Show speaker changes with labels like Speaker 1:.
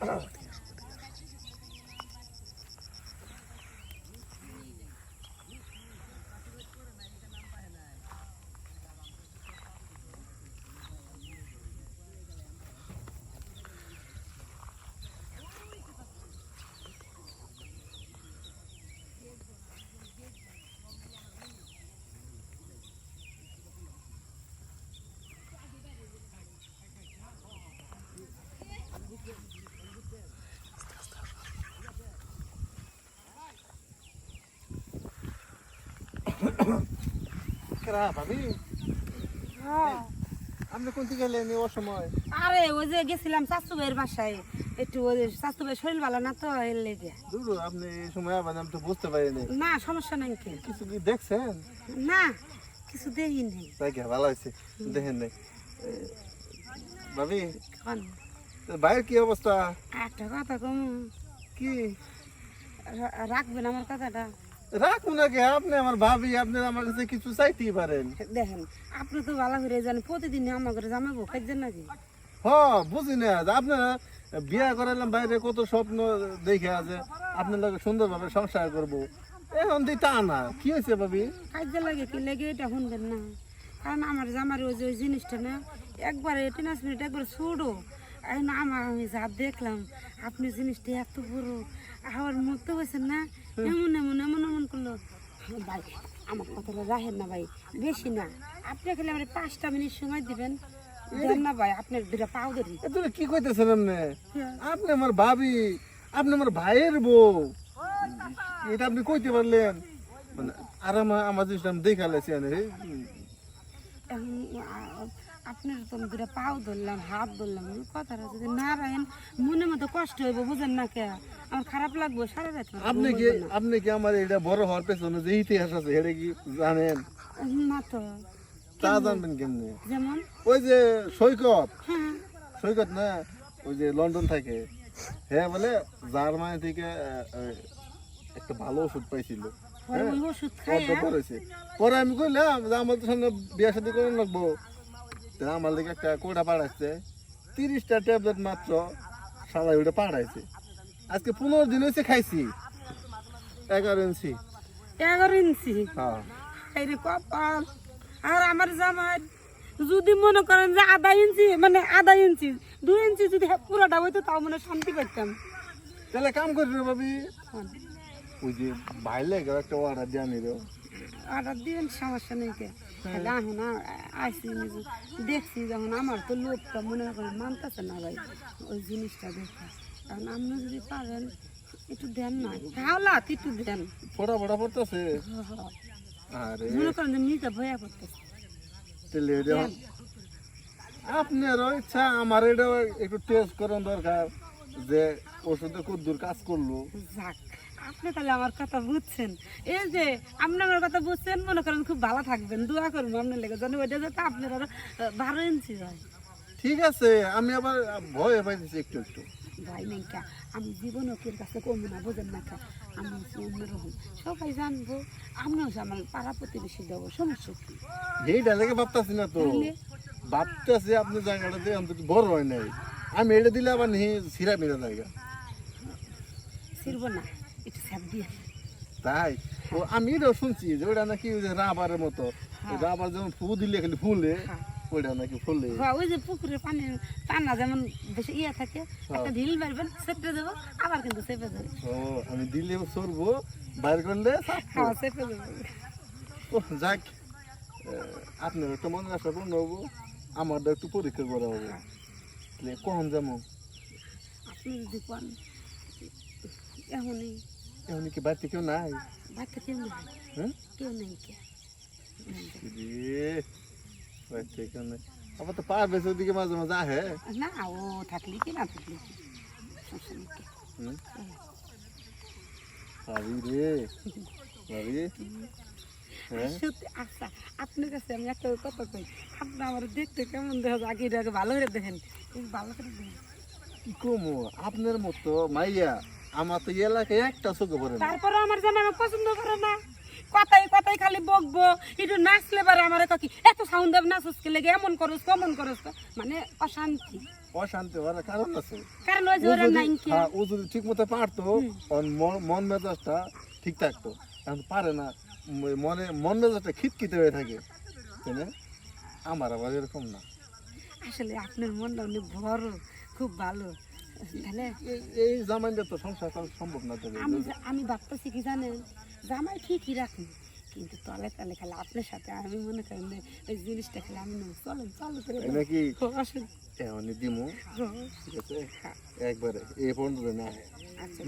Speaker 1: Gracias. কেরা ভাবি? আপনি কোন থেকে গেলেন এই অসময়?
Speaker 2: আরে ওই যে গেছিলাম শাশু ভাইয়ের বাসায়। একটু ওই শাশু ভাই শরীর ভালো না তো এর লেগে।
Speaker 1: দূর আপনি এই সময় আবার আমি তো বুঝতে পারিনি
Speaker 2: না সমস্যা নাই কি?
Speaker 1: কিছু কি দেখছেন?
Speaker 2: না কিছু দেখি নেই।
Speaker 1: তাই কি ভালো হয়েছে? দেখেন নাই। ভাবি
Speaker 2: কোন?
Speaker 1: ভাইয়ের কি অবস্থা?
Speaker 2: একটা কথা কম।
Speaker 1: কি?
Speaker 2: রাখবেন আমার কথাটা?
Speaker 1: রাখুন নাকি আপনি আমার ভাবি আপনি আমার কাছে কিছু চাইতেই পারেন।
Speaker 2: দেখেন আপনি তো ভালো করে জানেন প্রতিদিন আমার ঘরে জামাবো খাইছেন নাকি?
Speaker 1: হ বুঝি না আপনারা বিয়া করালাম বাইরে কত স্বপ্ন দেখে আছে আপনার লোক সুন্দরভাবে সংসার করব। এখন দি তা না কি হয়েছে ভাবি?
Speaker 2: কাজে লাগে কি লেগে এটা শুনবেন না। কারণ আমার জামার ওই যে ওই জিনিসটা না একবারে টেনাস মিনিট একবার এখন আমার আমি যা দেখলাম আপনি জিনিসটা এত বড় আমার মতো হয়েছেন না এমন এমন এমন এমন করল ভাই কথাটা রাখেন না ভাই বেশি না। আপনি খালি আমার পাঁচটা মিনিট সময় দিবেন। দেন না ভাই আপনার দুটা পাও ধরি।
Speaker 1: তুমি কি কইতেছেন আপনি? আপনি আমার ভাবি আপনি আমার ভাইয়ের বউ। এটা আপনি কইতে পারলেন। মানে আর আমার আমার জিনিসটা আমি দেখালেছি আমি রে।
Speaker 2: এখন আপনার তো দুটা পাও ধরলাম হাত ধরলাম কথাটা যদি না রাখেন মনে মতো কষ্ট হইব বুঝেন না কে? আমার খারাপ লাগবে সারা রাত
Speaker 1: আপনি কি আপনি কি আমার এটা বড় হওয়ার পেছনে যে ইতিহাস আছে এটা কি জানেন?
Speaker 2: না তো।
Speaker 1: তা জানবেন কেমনে?
Speaker 2: যেমন?
Speaker 1: ওই যে সৈকত।
Speaker 2: হ্যাঁ।
Speaker 1: সৈকত না ওই যে লন্ডন থাকে। হ্যাঁ বলে জার্মানি থেকে একটা ভালো ওষুধ পাইছিল।
Speaker 2: পরে
Speaker 1: করেছে পরে আমি কইলাম যে আমার তো সঙ্গে বিয়া শাদি করে লাগবো। আমার দিকে একটা কোটা পাঠাচ্ছে তিরিশটা ট্যাবলেট মাত্র সাদা ওটা পাঠাইছে আজকে পনেরো দিন হয়েছে খাইছি। এগারো ইঞ্চি।
Speaker 2: এগারো ইঞ্চি?
Speaker 1: হ্যাঁ।
Speaker 2: কপাল। আর আমার জামাই যদি মনে করেন যে আধা ইঞ্চি মানে আধা ইঞ্চি দুই ইঞ্চি যদি পুরোটা হইতো তাও মনে শান্তি পাইতাম।
Speaker 1: তাহলে কাম করি রে ভাবি। ওই যে বাইরে গেল একটা অর্ডার দিয়ে আনি রে।
Speaker 2: অর্ডার দিবেন সমস্যা নেই কে? তাহলে এখন আইসি দেখছি যখন আমার তো লোকটা মনে করেন মানতেছে না ভাই ওই জিনিসটা দেখে। কারণ আপনি যদি পারেন একটু দেন না। হাওলাত একটু দেন।
Speaker 1: ফোটা ফোটা পড়তেছে। আরে।
Speaker 2: মনে করেন নিজে ভয়া
Speaker 1: তাহলে এটা আপনারও ইচ্ছা আমার এটা একটু টেস্ট করার দরকার যে ওষুধে খুব দূর কাজ করল।
Speaker 2: যাক। আপনি তাহলে আমার কথা বুঝছেন। এই যে আপনি আমার কথা বুঝছেন মনে করেন খুব ভালো থাকবেন দোয়া করব আপনার লেগে। যেন ওইটা যাতে আপনার আরও বারো ইঞ্চি হয়।
Speaker 1: ঠিক আছে আমি আবার ভয় পাইতেছি একটু একটু।
Speaker 2: ভাই নাইকা আমি জীবন ওকের কাছে কমবো না বোঝেন না? আমি অন্যরকম সবাই জানব আমিও হচ্ছে আমার পাড়া প্রতিবেশী দেবো সমস্যা কি?
Speaker 1: এইটা লেগে ভাবতেছি না তো। ভাবতেছি আপনি জায়গাটা দিয়ে বড় হয় নাই। আমি এটা দিলে আবার নিহি সিরা মিরা জায়গা
Speaker 2: ছিড়ব না।
Speaker 1: তাই? ও আমি এটাও শুনছি যে ওটা নাকি ওই যে রাবারের মতো। রাবার যেমন ফু দিলে খালি ফুলে
Speaker 2: হ্যাঁ।
Speaker 1: ওইটা নাকি ফুলে।
Speaker 2: হ্যাঁ, ওই যে পুকুরের পানি টানা যেমন বেশি ইয়ে থাকে একটা ঢিল মারবেন চেপে দেবো আবার কিন্তু চেপে দেবো।
Speaker 1: ও আমি দিলে সরবো বাইর করলে।
Speaker 2: হ্যাঁ চেপে দেবো।
Speaker 1: ও যাক আপনার একটা মনে আসা পূর্ণ হব আমারটা একটু পরীক্ষা করা হবে। কখন যাব?
Speaker 2: আপনি যদি
Speaker 1: এখন কি বাড়িতে কেউ নাই
Speaker 2: বাচ্চা কেউ নেই
Speaker 1: হ্যাঁ
Speaker 2: কেউ নেই কে
Speaker 1: রে বাড়িতে কেউ নাই আবার তো পারবে ওদিকে মাঝে মাঝে আহে
Speaker 2: না ও থাকলে কি না থাকলে কি সমস্যা নেই কে।
Speaker 1: হুম? ভাবি রে ভাবি হ্যাঁ
Speaker 2: সত্যি আচ্ছা আপনার কাছে আমি একটা কথা কই আপনি আমার দেখতে কেমন দেখা যায় আগে আগে ভালো করে দেখেন একটু ভালো করে দেখেন
Speaker 1: কি কমো আপনার মতো মাইয়া আমার তো এলাকায় একটা চোখে পড়ে না।
Speaker 2: তারপরে আমার জানা আমার পছন্দ করে না। কথাই কথাই খালি বকবো একটু নাচলে পারে আমার কি এত সাউন্ড দেব নাচস কে লেগে এমন করস কমন করস মানে অশান্তি।
Speaker 1: অশান্তি হওয়ার কারণ আছে।
Speaker 2: কারণ ওই
Speaker 1: যদি-
Speaker 2: নাই কি?
Speaker 1: হ্যাঁ, ও যদি ঠিক মতো পারতো মন- মন মেজাজটা ঠিক থাকতো। এখন পারে না মনে মন মেজাজটা খিটখিটে হয়ে থাকে। তাই না? আমার আবার এরকম না।
Speaker 2: আসলে আপনার মনটা অনেক বড় খুব ভালো। তাহলে?
Speaker 1: এই- তো সংসার করা সম্ভব না তবে
Speaker 2: আমি আমি ভাবতেছি কি জানেন? জামাই ঠিকই রাখুন কিন্তু তলে তলে খেলে আপনার সাথে আমি মনে করেন যে ওই জিনিসটা খেলে আমি নেব। চলেন চলো করে
Speaker 1: তাই নাকি?
Speaker 2: আসেন।
Speaker 1: দিমু। ঠিক আছে? একবারে এই পর্যন্ত না।
Speaker 2: আচ্ছা